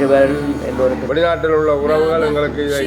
இருவரும் எல்லோருக்கும் வெளிநாட்டில் உள்ள உறவுகள் எங்களுக்கு இதை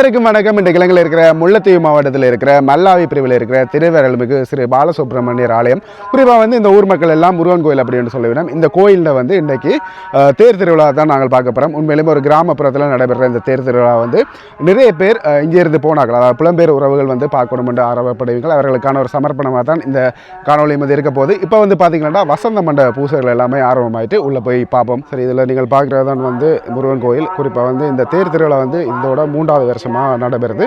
அனைவருக்கும் வணக்கம். இந்த கிழங்கில் இருக்கிற முல்லைத்தீவு மாவட்டத்தில் இருக்கிற மல்லாவி பிரிவில் இருக்கிற திருவரல்மிகு ஸ்ரீ பாலசுப்ரமணியர் ஆலயம். குறிப்பாக வந்து இந்த ஊர் மக்கள் எல்லாம் முருகன் கோயில் அப்படின்னு சொல்லிவிடும் இந்த கோயிலில் வந்து இன்றைக்கி தேர் திருவிழா தான் நாங்கள் பார்க்க போகிறோம் உண்மையிலுமே ஒரு கிராமப்புறத்தில் நடைபெற இந்த தேர் திருவிழா வந்து நிறைய பேர் இங்கேருந்து போனார்கள். அதாவது புலம்பெயர் உறவுகள் வந்து பார்க்கணும் என்று ஆர்வப்படுவீர்கள். அவர்களுக்கான ஒரு சமர்ப்பணமாக தான் இந்த காணொலி வந்து இருக்க போது இப்போ வந்து பார்த்தீங்கன்னா வசந்த மண்ட பூசைகள் எல்லாமே ஆர்வமாயிட்டு உள்ளே போய் பார்ப்போம். சரி இதில் நீங்கள் பார்க்குறது தான் வந்து முருகன் கோயில். குறிப்பாக வந்து இந்த தேர் திருவிழா வந்து இதோட மூன்றாவது வருஷம் வருஷமாக நடைபெறுது.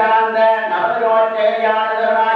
Sitanda, Napa Yon, Tayyan, Dharma,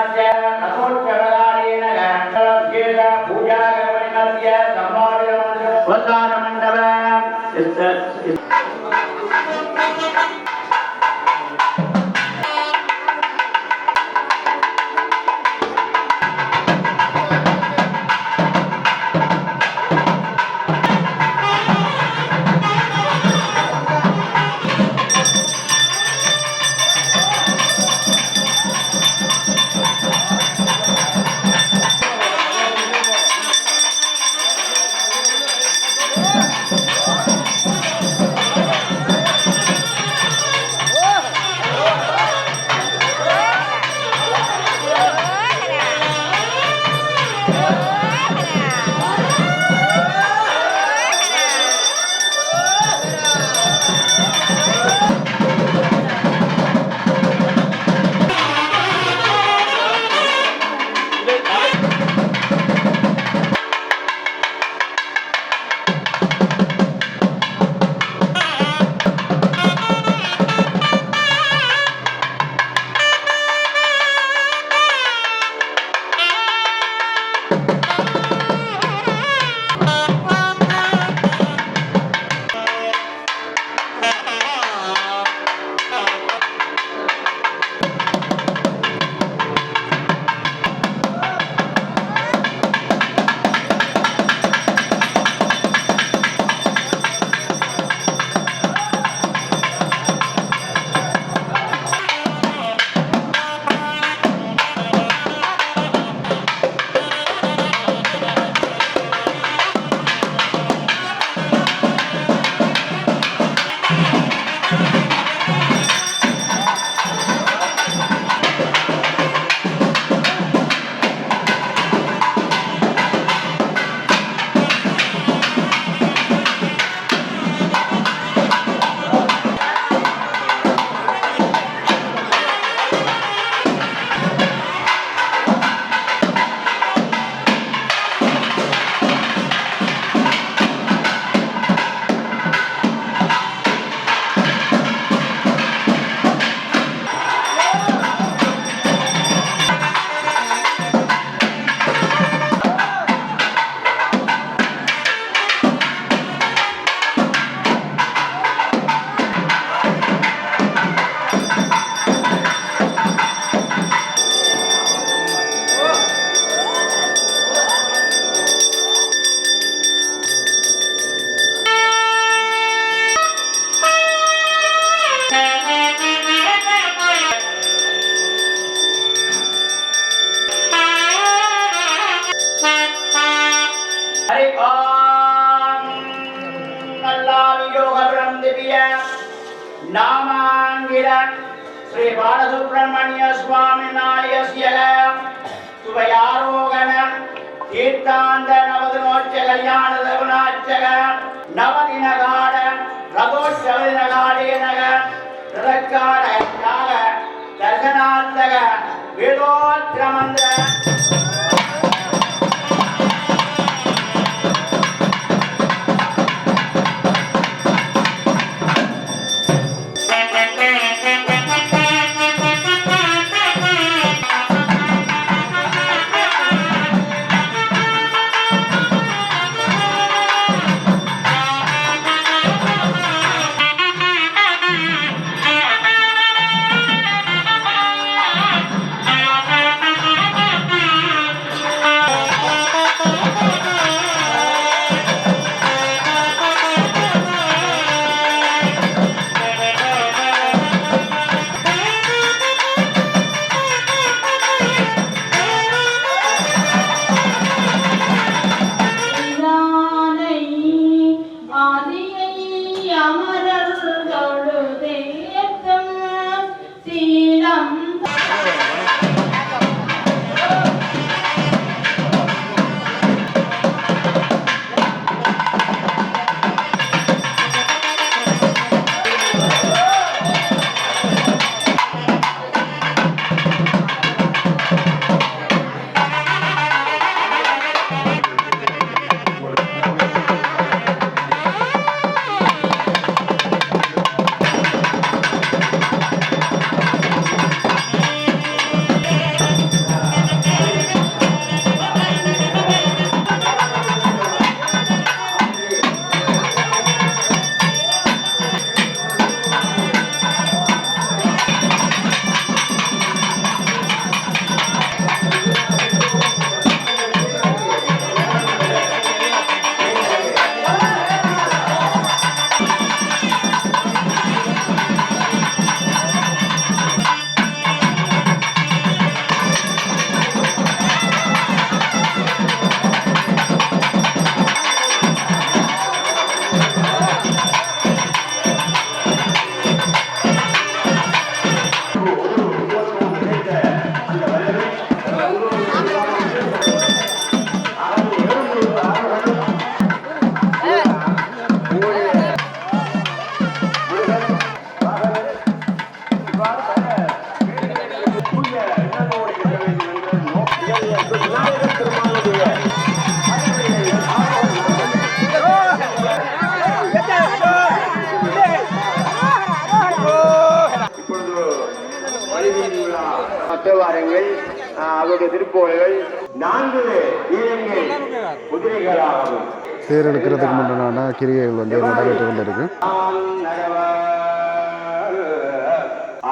தேர் எடுக்கிறதுக்கு முன்னான கிரியைகள் வந்து நடைபெற்று கொண்டிருக்கு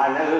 அழகு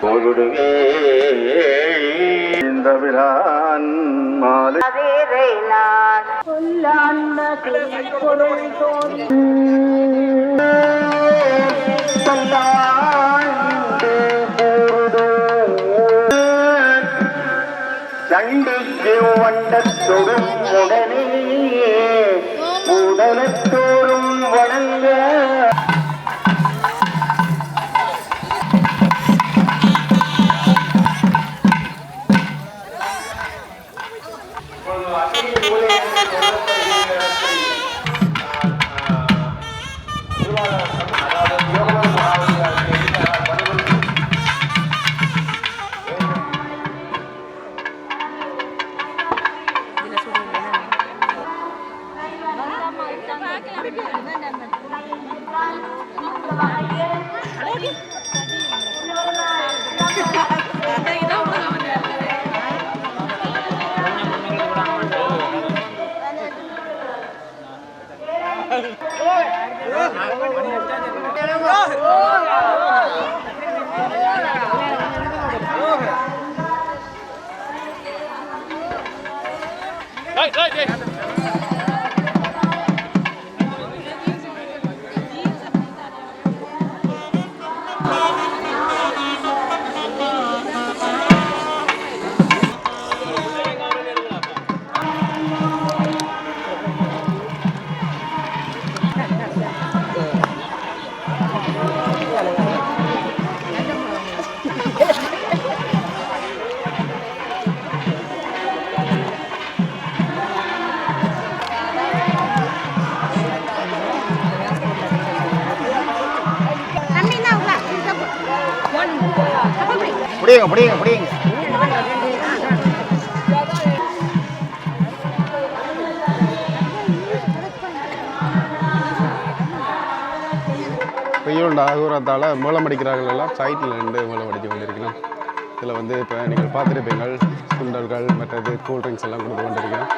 பொருடுவே இந்த விரான் மாலை. சண்டிக்கு வண்டத்தொடும் உடனே உடலத்தோறும் வணங்க. Hey, hey, hey. அப்படியே புடிங்க அப்படியே. வெயில் நாகூரத்தால் மூலம் எல்லாம். சைட்டில் நின்று மூலம் அடித்து கொண்டிருக்கிறோம். இதில் வந்து இப்போ நீங்கள் பார்த்துருப்பீங்கள் சுண்டல்கள் மற்றது கூல் ட்ரிங்க்ஸ் எல்லாம் கொடுத்து கொண்டிருக்கிறோம்.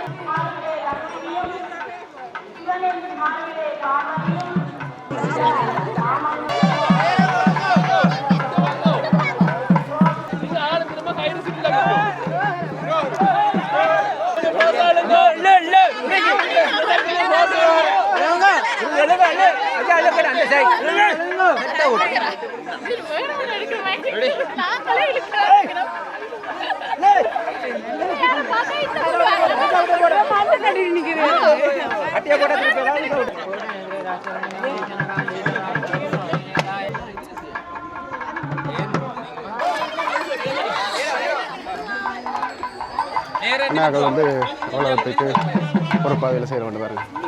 நாங்கள் வந்து உலகத்துக்கு பொறுப்பாக வேலை செய்கிற கொண்டு பாருங்க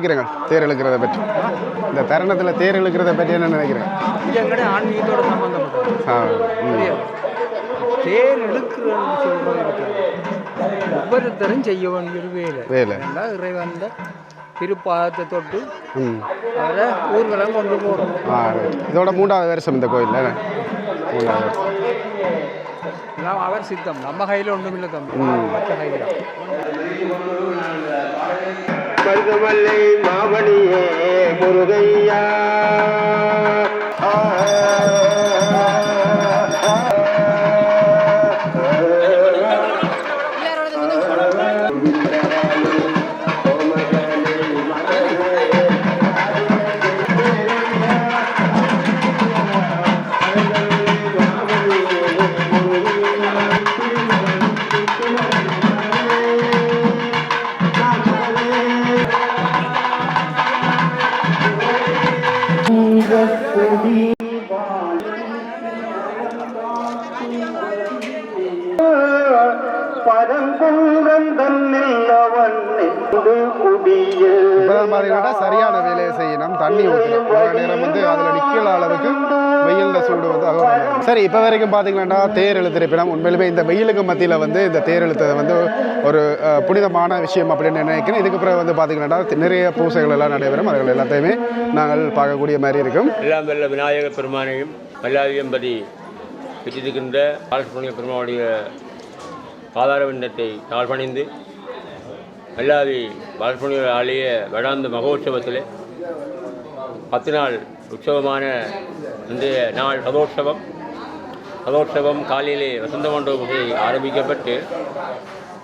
நினைக்கிறீங்க? தேர் இழுக்கிறத பற்றி. இந்த தருணத்தில் தேர் இழுக்கிறத பற்றி என்ன எங்கட ஆன்மீகத்தோட சம்பந்தப்பட்டது. தேர் இழுக்கிறன்னு சொல்றது ஒவ்வொருத்தரும் செய்ய வேண்டிய வேலை. வேலை. இறைவன் திருப்பாதத்தை தொட்டு அவரை ஊர்வலம் கொண்டு போகிறோம். இதோட மூன்றாவது வருஷம் இந்த கோயிலில் மூன்றாவது வருஷம் எல்லாம் அவர் சித்தம். நம்ம கையில் ஒன்றும் இல்லை தம்பி மற்ற கையில். மருதமல்லை மாமணியே முருகையா. இப்போதான் பார்த்தீங்கன்னா சரியான வேலையை செய்யணும். தண்ணி ஊற்றணும். இவ்வளோ நேரம் வந்து அதில் நிற்கிற அளவுக்கு வெயிலில் சூடு வந்து அகோரம் சரி இப்போ வரைக்கும் பார்த்தீங்கன்னா தேர் எழுத்திருப்பிடம் உண்மையிலுமே இந்த வெயிலுக்கு மத்தியில் வந்து இந்த தேர் எழுத்தது வந்து ஒரு புனிதமான விஷயம் அப்படின்னு நினைக்கிறேன். இதுக்கு பிறகு வந்து பார்த்தீங்கன்னா நிறைய பூசைகள் எல்லாம் நடைபெறும். அதுகள் எல்லாத்தையுமே நாங்கள் பார்க்கக்கூடிய மாதிரி இருக்கும். எல்லாம் வெள்ள விநாயகர் பெருமானையும் மல்லாவியம்பதி பெற்றிருக்கின்ற பாலசுப்ரமணிய பெருமானுடைய நாள் பணிந்து மல்லாவி பாலசுப்ரமணிய ஆலய வேடாந்த மகோற்சவத்தில் பத்து நாள் உற்சவமான இன்றைய நாள் ரதோற்சவம் ரதோற்சவம் காலையிலே வசந்த மண்டபத்தை ஆரம்பிக்கப்பட்டு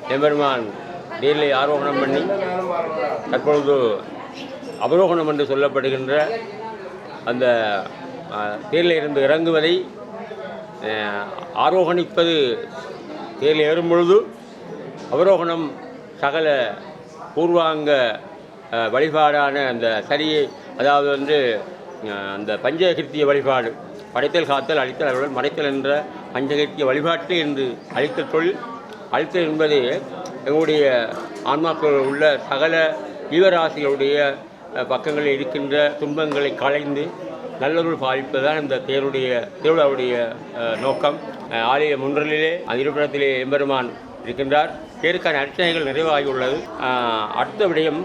எம்பெருமான் நீரிலே ஆரோகணம் பண்ணி தற்பொழுது அவரோகணம் என்று சொல்லப்படுகின்ற அந்த தேரில் இருந்து இறங்குவதை ஆரோகணிப்பது தேரில் ஏறும் பொழுது அவரோகணம் சகல பூர்வாங்க வழிபாடான அந்த சரியை அதாவது வந்து அந்த பஞ்சகிருத்திய வழிபாடு படைத்தல் காத்தல் அழித்தல் அவர்கள் மறைத்தல் என்ற பஞ்சகிருத்திய வழிபாட்டு என்று அழித்த தொழில் அழித்தல் என்பது எங்களுடைய ஆன்மாக்கள் உள்ள சகல ஜீவராசிகளுடைய பக்கங்களில் இருக்கின்ற துன்பங்களை களைந்து நல்லொருள் பாலிப்பதுதான் இந்த தேருடைய திருவிழாவுடைய நோக்கம். ஆலய முன்றலிலே அந்த இருப்பிடத்திலே எம்பெருமான் இருக்கின்றார். தேருக்கான அர்ச்சனைகள் நிறைவாகியுள்ளது. அடுத்த விடயம்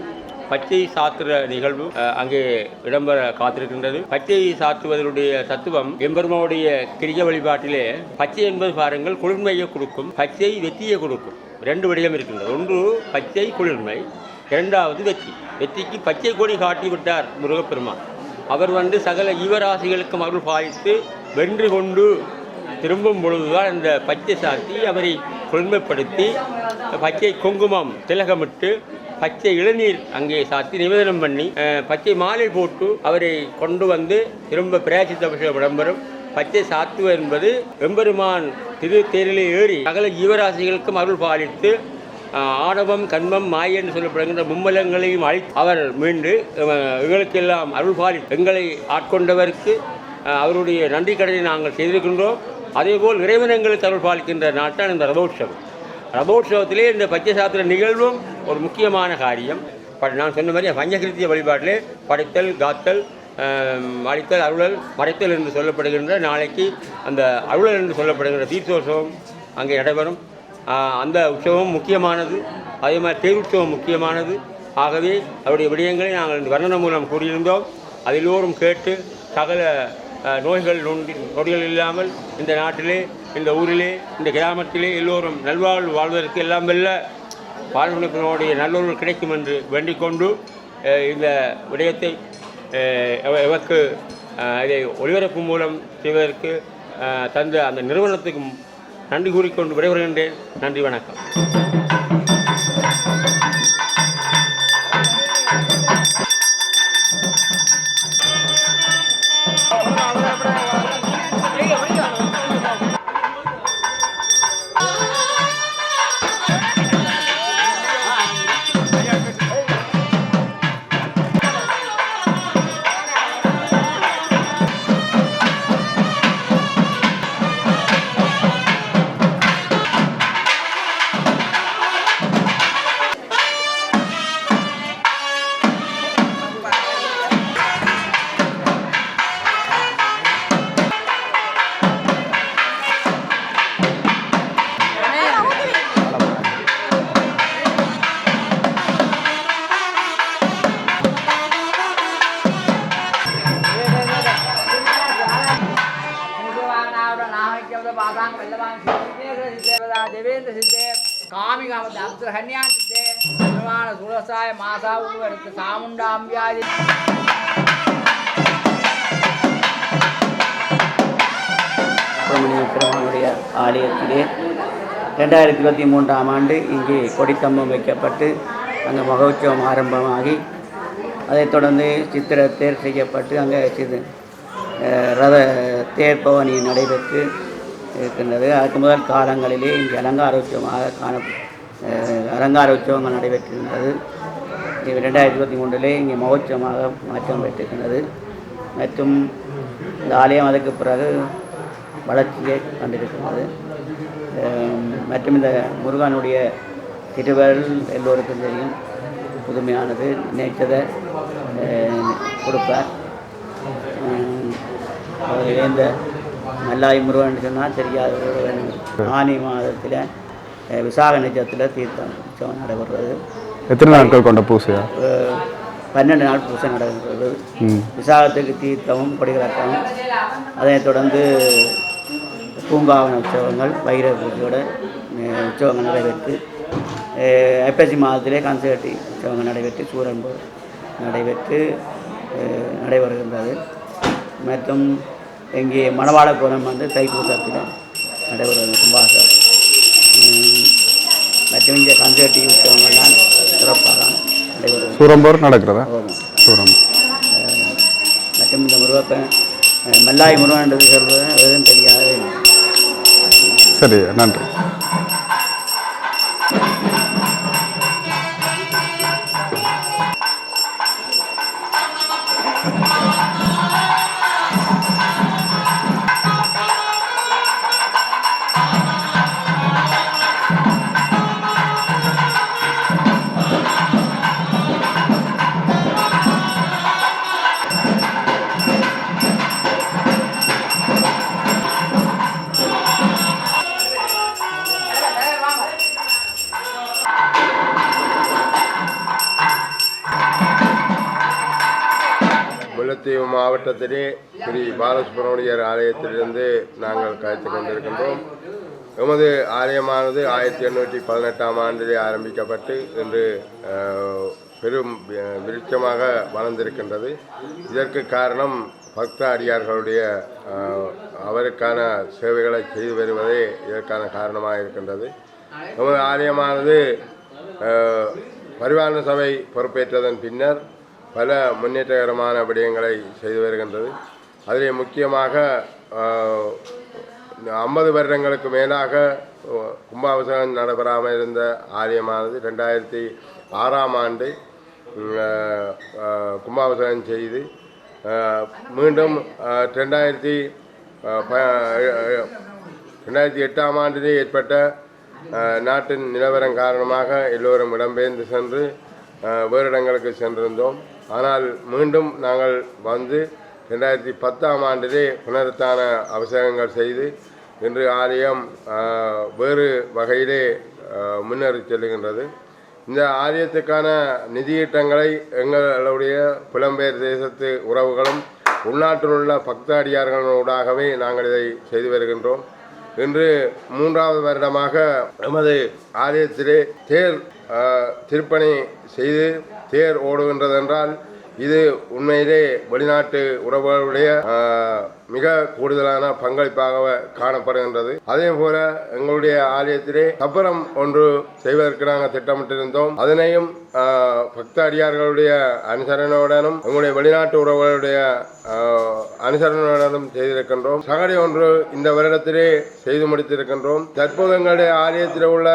பச்சை சாத்துற நிகழ்வு அங்கே இடம்பெற காத்திருக்கின்றது. பச்சை சாத்துவதனுடைய தத்துவம் எம்பெருமாவுடைய கிரிக வழிபாட்டிலே பச்சை என்பது பாருங்கள் குளிர்மையை கொடுக்கும் பச்சை வெற்றியை கொடுக்கும். ரெண்டு விடயம் இருக்கின்றது. ஒன்று பச்சை குளிர்மை இரண்டாவது வெற்றி. வெற்றிக்கு பச்சை கொடி காட்டி விட்டார் முருகப்பெருமான். அவர் வந்து சகல ஈவராசிகளுக்கும் அருள் பாய்த்து வென்று கொண்டு திரும்பும் பொழுதுதான் இந்த பச்சை சாத்தி அவரை குளிர்மைப்படுத்தி பச்சை குங்குமம் திலகமிட்டு பச்சை இளநீர் அங்கே சாத்தி நிவேதனம் பண்ணி பச்சை மாலை போட்டு அவரை கொண்டு வந்து திரும்ப பிரயாசித்த அபிஷேகம் இடம்பெறும். பச்சை சாத்துவ என்பது எம்பெருமான் திரு தேரிலே ஏறி சகல ஜீவராசிகளுக்கும் அருள் பாலித்து ஆஹ் ஆணவம் கண்மம் மாய என்று சொல்லப்படுகின்ற மும்மலங்களையும் அழி அவர் மீண்டு எங்களுக்கெல்லாம் அருள் பாலி எங்களை ஆட்கொண்டவருக்கு அவருடைய நன்றி கடனை நாங்கள் செய்திருக்கின்றோம். அதேபோல் இறைவன் எங்களுக்கு அருள் பாலிக்கின்ற நாட்டான் இந்த ரதோற்சவம் ரதோற்சவத்திலே இந்த பச்சை சாத்திர நிகழ்வும் ஒரு முக்கியமான காரியம். பட் நான் சொன்ன மாதிரி பஞ்சகிருத்திய வழிபாட்டிலே படைத்தல் காத்தல் அழித்தல் அருளல் மறைத்தல் என்று சொல்லப்படுகின்ற நாளைக்கு அந்த அருளல் என்று சொல்லப்படுகின்ற தீர்த்தோற்சவம் அங்கே நடைபெறும். அந்த உற்சவம் முக்கியமானது. அதே மாதிரி தேருற்சவம் முக்கியமானது. ஆகவே அவருடைய விடயங்களை நாங்கள் இந்த வர்ணனம் மூலம் கூறியிருந்தோம். அது கேட்டு சகல நோய்கள் நொண்டி நொடிகள் இல்லாமல் இந்த நாட்டிலே இந்த ஊரிலே இந்த கிராமத்திலே எல்லோரும் நல்வாழ்வு வாழ்வதற்கு எல்லாம் வெல்ல பால்வனத்தினுடைய நல்லுறவு கிடைக்கும் என்று வேண்டிக் கொண்டு இந்த விடயத்தை எவருக்கு இதை ஒளிபரப்பு மூலம் செய்வதற்கு தந்த அந்த நிறுவனத்துக்கும் நன்றி கூறிக்கொண்டு விடைபெறுகின்றேன். நன்றி வணக்கம். சாமுண்டாம்பியாதி சுப்பிரமணிய ஆலயத்திலே ரெண்டாயிரத்தி இருபத்தி மூன்றாம் ஆண்டு இங்கே கொடிக்கம்பம் வைக்கப்பட்டு அங்கே மகோத்சவம் ஆரம்பமாகி அதைத் தொடர்ந்து சித்திர தேர் செய்யப்பட்டு அங்கே சிது ரத தேர் பவனி நடைபெற்று இருக்கின்றது. அதுக்கு முதல் காலங்களிலே இங்கே அலங்கார உற்சவமாக காண அலங்கார உற்சவங்கள் நடைபெற்றிருந்தது. ரெண்டாயிரத்தி இருபத்தி மூன்றிலே இங்கே மகோற்சவமாக மாற்றம் பெற்றிருக்கின்றது மற்றும் இந்த ஆலயம் அதற்கு பிறகு வளர்ச்சியை கண்டிருக்கிறது மற்றும் இந்த முருகனுடைய திருவருள் எல்லோருக்கும் தெரியும். புதுமையானது நினைத்ததை கொடுப்பார். அவர் இணைந்த இந்த மல்லாய் முருகன் சொன்னால் தெரியாத ஆனி மாதத்தில் விசாக நட்சத்திரத்தில் தீர்த்தம் உற்சவம் நடைபெறுவது எத்தனை நாட்கள் கொண்ட பூசையா? பன்னெண்டு நாள் பூசை ம். விசாகத்துக்கு தீர்த்தமும் கொடிகலக்கமும் அதைத் தொடர்ந்து பூங்காவன உற்சவங்கள் வைர பூஜையோட உற்சவங்கள் நடைபெற்று ஐப்பசி மாதத்திலே கன்சர்ட்டி உற்சவங்கள் நடைபெற்று சூரன்பு நடைபெற்று நடைபெறுகின்றது. மற்றும் இங்கே மணவாள கோலம் வந்து தைப்பூசத்தில் நடைபெறுவது கும்பாசம் மற்றும் இங்கே கன்சர்ட்டி உற்சவங்கள்லாம் சிறப்பாக சூரம்போர் நடக்கிறதா? சூரம் மற்றும் இந்த முருகப்பன் மல்லாய் முருகன்றது சொல்வது எதுவும் தெரியாது. சரி நன்றி. மாவட்டத்திலே ஸ்ரீ பாலசுப்ரமணியர் ஆலயத்திலிருந்து நாங்கள் கழித்து கொண்டிருக்கின்றோம். எமது ஆலயமானது ஆயிரத்தி எண்ணூற்றி பதினெட்டாம் ஆண்டிலே ஆரம்பிக்கப்பட்டு இன்று பெரும் விருட்சமாக வளர்ந்திருக்கின்றது. இதற்கு காரணம் பக்த அடியார்களுடைய அவருக்கான சேவைகளை செய்து வருவதே இதற்கான காரணமாக இருக்கின்றது. எமது ஆலயமானது அஹ், பரிவாரண சபை பொறுப்பேற்றதன் பின்னர் பல முன்னேற்றகரமான விடயங்களை செய்து வருகின்றது. அதிலே முக்கியமாக ஐம்பது வருடங்களுக்கு மேலாக கும்பாபிஷேகம் நடைபெறாமல் இருந்த ஆலயமானது ரெண்டாயிரத்தி ஆறாம் ஆண்டு கும்பாபிஷேகம் செய்து மீண்டும் ரெண்டாயிரத்தி ரெண்டாயிரத்தி எட்டாம் ஆண்டிலே ஏற்பட்ட நாட்டின் நிலவரம் காரணமாக எல்லோரும் இடம்பெயர்ந்து சென்று வேறு இடங்களுக்கு சென்றிருந்தோம். ஆனால் மீண்டும் நாங்கள் வந்து ரெண்டாயிரத்தி பத்தாம் ஆண்டிலே புனருத்தான அபிஷேகங்கள் செய்து இன்று ஆலயம் வேறு வகையிலே முன்னேறி செல்லுகின்றது. இந்த ஆலயத்துக்கான நிதியீட்டங்களை எங்களுடைய புலம்பெயர் தேசத்து உறவுகளும் உள்நாட்டில் உள்ள பக்த அடியார்களூடாகவே நாங்கள் இதை செய்து வருகின்றோம். இன்று மூன்றாவது வருடமாக எமது ஆலயத்திலே தேர் திருப்பணி செய்து தேர் ஓடுகின்றதென்றால் இது உண்மையிலே வெளிநாட்டு உறவுகளுடைய மிக கூடுதலான பங்களிப்பாக காணப்படுகின்றது. அதே போல எங்களுடைய ஆலயத்திலே சப்பரம் ஒன்று செய்வதற்கு நாங்கள் திட்டமிட்டிருந்தோம். அதனையும் அஹ், பக்த அடியார்களுடைய அனுசரணையுடனும் எங்களுடைய வெளிநாட்டு உறவுகளுடைய அனுசரணையுடனும் செய்திருக்கின்றோம். சகடி ஒன்று இந்த வருடத்திலே செய்து முடித்திருக்கின்றோம். தற்போது எங்களுடைய ஆலயத்தில் உள்ள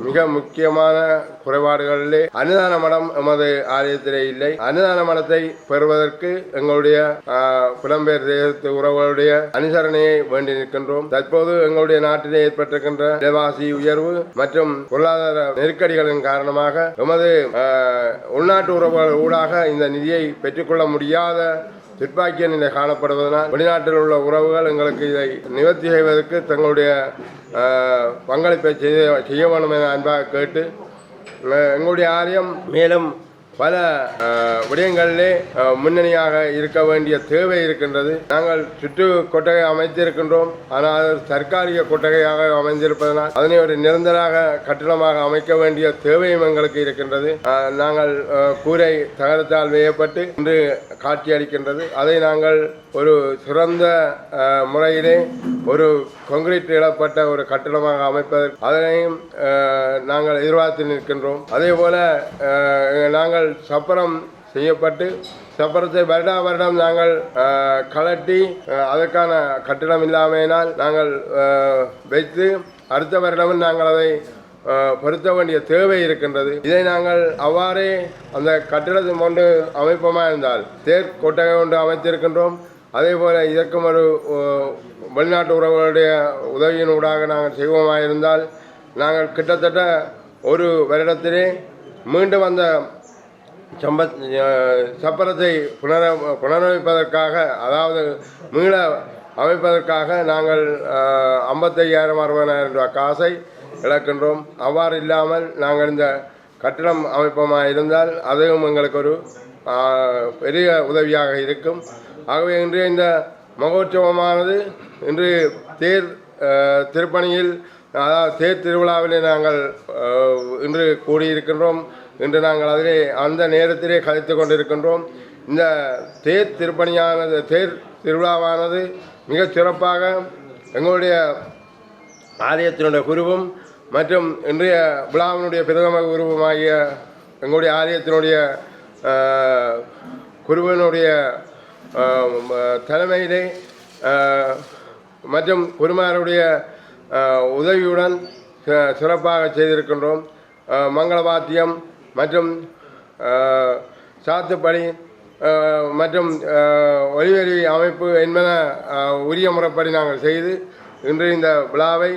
மிக முக்கியமான குறைபாடுகளிலே அன்னதான மடம் எமது ஆலயத்திலே இல்லை. அன்னதான மடத்தை பெறுவதற்கு எங்களுடைய ஆஹ், புலம்பெயர் தேசத்து உறவுகளுடைய அனுசரணையை வேண்டி நிற்கின்றோம். தற்போது எங்களுடைய நாட்டிலே ஏற்பட்டிருக்கின்ற விலைவாசி உயர்வு மற்றும் பொருளாதார நெருக்கடிகளின் காரணமாக எமது உள்நாட்டு உறவுகள் ஊடாக இந்த நிதியை பெற்றுக்கொள்ள முடியாத துப்பாக்கிய நிலை காணப்படுவதனால் வெளிநாட்டில் உள்ள உறவுகள் எங்களுக்கு இதை நிவர்த்தி செய்வதற்கு தங்களுடைய பங்களிப்பை செய்ய செய்ய வேண்டும் என அன்பாக கேட்டு எங்களுடைய ஆலயம் மேலும் பல விடயங்களிலே முன்னணியாக இருக்க வேண்டிய தேவை இருக்கின்றது. நாங்கள் சுற்று கொட்டகை அமைத்திருக்கின்றோம். ஆனால் அது தற்காலிக கொட்டகையாக அமைந்திருப்பதனால் அதனை ஒரு நிரந்தராக கட்டிடமாக அமைக்க வேண்டிய தேவையும் எங்களுக்கு இருக்கின்றது. நாங்கள் கூரை தகரத்தால் வேயப்பட்டு இன்று காட்சியளிக்கின்றது. அதை நாங்கள் ஒரு சிறந்த முறையிலே ஒரு கொங்கிரீட் இடப்பட்ட ஒரு கட்டிடமாக அமைப்பதற்கு அதனையும் நாங்கள் எதிர்பார்த்து நிற்கின்றோம். அதே போல நாங்கள் சப்பரம் செய்யப்பட்டு சப்பரத்தை வருடா வருடம் நாங்கள் கலட்டி அதற்கான கட்டிடம் இல்லாமையினால் நாங்கள் வைத்து அடுத்த வருடமும் நாங்கள் அதை பொருத்த வேண்டிய தேவை இருக்கின்றது. இதை நாங்கள் அவ்வாறே அந்த கட்டிடத்தை கொண்டு அமைப்போமா இருந்தால் தேர் கொட்டகை கொண்டு அமைத்திருக்கின்றோம். அதே போல் இதற்கும் ஒரு வெளிநாட்டு உறவுகளுடைய உதவியின் ஊடாக நாங்கள் செய்வோமாக இருந்தால் நாங்கள் கிட்டத்தட்ட ஒரு வருடத்திலே மீண்டும் அந்த சம்பத் சப்பரத்தை புனர புனரமைப்பதற்காக அதாவது மீள அமைப்பதற்காக நாங்கள் ஐம்பத்தையாயிரம் அறுபதாயிரம் ரூபாய் காசை இழக்கின்றோம். அவ்வாறு இல்லாமல் நாங்கள் இந்த கட்டிடம் அமைப்பமாக இருந்தால் அதுவும் எங்களுக்கு ஒரு பெரிய உதவியாக இருக்கும். ஆகவே இன்றைய இந்த மகோற்சவமானது இன்று தேர் திருப்பணியில் அதாவது தேர் திருவிழாவிலே நாங்கள் இன்று கூடியிருக்கின்றோம். இன்று நாங்கள் அதிலே அந்த நேரத்திலே கழித்து கொண்டிருக்கின்றோம். இந்த தேர் திருப்பணியானது தேர் திருவிழாவானது மிக சிறப்பாக எங்களுடைய ஆலயத்தினுடைய குருவும் மற்றும் இன்றைய விழாவினுடைய பிரதம குருவுமாகிய எங்களுடைய ஆலயத்தினுடைய குருவினுடைய தலைமையிலே மற்றும் குருமாருடைய உதவியுடன் சிறப்பாக செய்திருக்கின்றோம். மங்கள வாத்தியம் மற்றும் சாத்துப்படி மற்றும் ஒலிவரி அமைப்பு என்பன உரிய முறைப்படி நாங்கள் செய்து இன்று இந்த விழாவை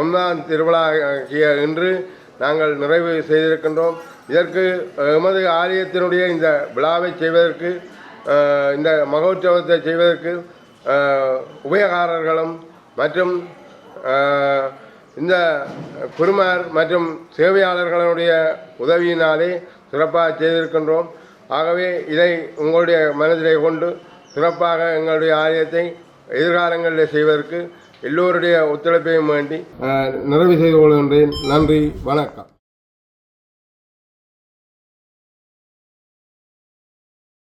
ஒன்றாம் திருவிழா ஆகிய இன்று நாங்கள் நிறைவு செய்திருக்கின்றோம். இதற்கு எமது ஆலயத்தினுடைய இந்த விழாவை செய்வதற்கு இந்த மகோற்சவத்தை செய்வதற்கு உபயகாரர்களும் மற்றும் இந்த குருமார் மற்றும் சேவையாளர்களுடைய உதவியினாலே சிறப்பாக செய்திருக்கின்றோம். ஆகவே இதை உங்களுடைய மனதிலே கொண்டு சிறப்பாக எங்களுடைய ஆலயத்தை எதிர்காலங்களில் செய்வதற்கு எல்லோருடைய ஒத்துழைப்பையும் வேண்டி நிறைவு செய்து கொள்கின்றேன். நன்றி வணக்கம்.